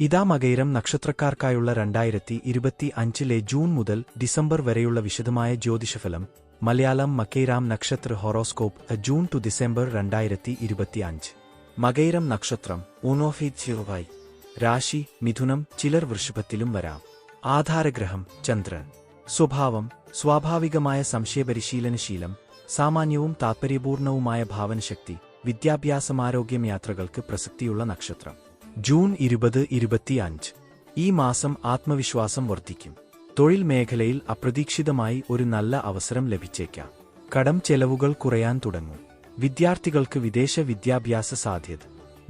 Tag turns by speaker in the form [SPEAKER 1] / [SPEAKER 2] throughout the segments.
[SPEAKER 1] ഇതാ മകയിരം നക്ഷത്രക്കാർക്കായുള്ള രണ്ടായിരത്തി ഇരുപത്തി അഞ്ചിലെ ജൂൺ മുതൽ ഡിസംബർ വരെയുള്ള വിശദമായ ജ്യോതിഷഫലം മലയാളം മക്കൈരാം നക്ഷത്ര ഹൊറോസ്കോപ്പ് ജൂൺ ടു ഡിസംബർ രണ്ടായിരത്തി ഇരുപത്തിയഞ്ച് മകൈരം നക്ഷത്രം ഊനോഫി ചിറുവായി രാശി മിഥുനം ചിലർ വൃഷഭത്തിലും വരാം. ആധാരഗ്രഹം ചന്ദ്രൻ. സ്വഭാവം സ്വാഭാവികമായ സംശയപരിശീലനശീലം സാമാന്യവും താത്പര്യപൂർണവുമായ ഭാവനശക്തി വിദ്യാഭ്യാസമാരോഗ്യം യാത്രകൾക്ക് പ്രസക്തിയുള്ള നക്ഷത്രം. ജൂൺ ഇരുപത് ഇരുപത്തിയഞ്ച്. ഈ മാസം ആത്മവിശ്വാസം വർദ്ധിക്കും. തൊഴിൽ മേഖലയിൽ അപ്രതീക്ഷിതമായി ഒരു നല്ല അവസരം ലഭിച്ചേക്കാം. കടം ചെലവുകൾ കുറയാൻ തുടങ്ങും. വിദ്യാർത്ഥികൾക്ക് വിദേശ വിദ്യാഭ്യാസ സാധ്യത.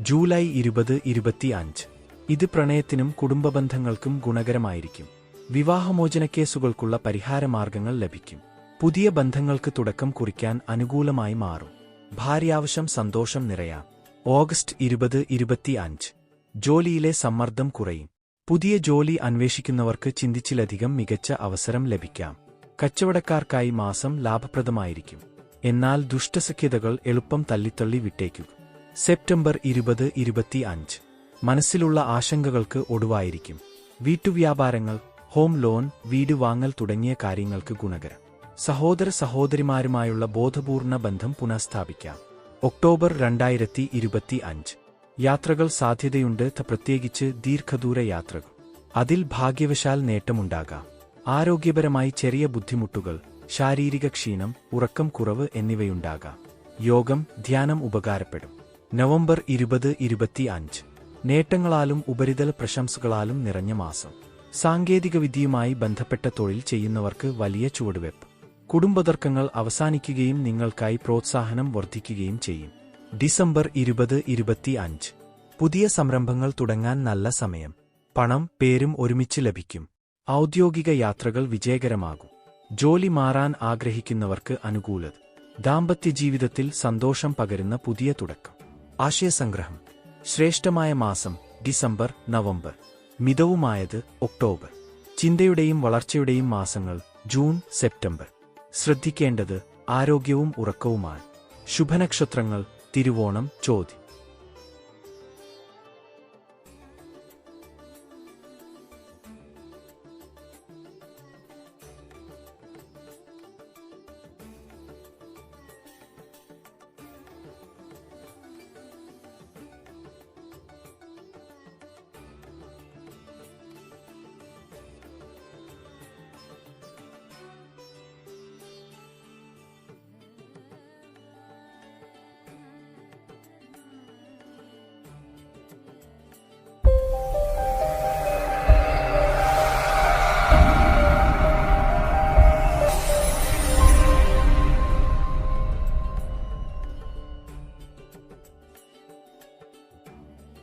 [SPEAKER 1] ജൂലൈ ഇരുപത് ഇരുപത്തിയഞ്ച്. ഇത് പ്രണയത്തിനും കുടുംബബന്ധങ്ങൾക്കും ഗുണകരമായിരിക്കും. വിവാഹമോചന കേസുകൾക്കുള്ള പരിഹാരമാർഗങ്ങൾ ലഭിക്കും. പുതിയ ബന്ധങ്ങൾക്ക് തുടക്കം കുറിക്കാൻ അനുകൂലമായി മാറും. ഭാര്യാവശം സന്തോഷം നിറയാം. ഓഗസ്റ്റ് ഇരുപത് ഇരുപത്തിയഞ്ച്. ജോലിയിലെ സമ്മർദ്ദം കുറയും. പുതിയ ജോലി അന്വേഷിക്കുന്നവർക്ക് ചിന്തിച്ചിലധികം മികച്ച അവസരം ലഭിക്കാം. കച്ചവടക്കാർക്കായി മാസം ലാഭപ്രദമായിരിക്കും. എന്നാൽ ദുഷ്ടസഖ്യതകൾ എളുപ്പം തള്ളിത്തള്ളി വിട്ടേക്കും. സെപ്റ്റംബർ ഇരുപത് ഇരുപത്തി അഞ്ച് മനസ്സിലുള്ള ആശങ്കകൾക്ക് ഒടുവായിരിക്കും. വീട്ടുവ്യാപാരങ്ങൾ ഹോം ലോൺ വീട് വാങ്ങൽ തുടങ്ങിയ കാര്യങ്ങൾക്ക് ഗുണകരം. സഹോദര സഹോദരിമാരുമായുള്ള ബോധപൂർണ ബന്ധം പുനഃസ്ഥാപിക്കാം. ഒക്ടോബർ രണ്ടായിരത്തി ഇരുപത്തി അഞ്ച് യാത്രകൾ സാധ്യതയുണ്ട് പ്രത്യേകിച്ച് ദീർഘദൂര യാത്രകൾ. അതിൽ ഭാഗ്യവശാൽ നേട്ടമുണ്ടാകാം. ആരോഗ്യപരമായി ചെറിയ ബുദ്ധിമുട്ടുകൾ ശാരീരിക ക്ഷീണം ഉറക്കം കുറവ് എന്നിവയുണ്ടാകാം. യോഗം ധ്യാനം ഉപകാരപ്പെടും. നവംബർ ഇരുപത് ഇരുപത്തി അഞ്ച് നേട്ടങ്ങളാലും ഉപരിതല പ്രശംസകളാലും നിറഞ്ഞ മാസം. സാങ്കേതികവിദ്യയുമായി ബന്ധപ്പെട്ട തൊഴിൽ ചെയ്യുന്നവർക്ക് വലിയ ചുവടുവെപ്പ്. കുടുംബതർക്കങ്ങൾ അവസാനിക്കുകയും നിങ്ങൾക്കായി പ്രോത്സാഹനം വർദ്ധിക്കുകയും ചെയ്യും. ഡിസംബർ ഇരുപത് ഇരുപത്തി അഞ്ച്. പുതിയ സംരംഭങ്ങൾ തുടങ്ങാൻ നല്ല സമയം. പണം പേരും ഒരുമിച്ച് ലഭിക്കും. ഔദ്യോഗിക യാത്രകൾ വിജയകരമാകും. ജോലി മാറാൻ ആഗ്രഹിക്കുന്നവർക്ക് അനുകൂലത. ദാമ്പത്യ ജീവിതത്തിൽ സന്തോഷം പകരുന്ന പുതിയ തുടക്കം. ആശയസംഗ്രഹം. ശ്രേഷ്ഠമായ മാസം ഡിസംബർ നവംബർ. മിതവുമായത് ഒക്ടോബർ. ചിന്തയുടെയും വളർച്ചയുടെയും മാസങ്ങൾ ജൂൺ സെപ്റ്റംബർ. ശ്രദ്ധിക്കേണ്ടത് ആരോഗ്യവും ഉറക്കവുമാണ്. ശുഭനക്ഷത്രങ്ങൾ തിരുവോണം ചോതി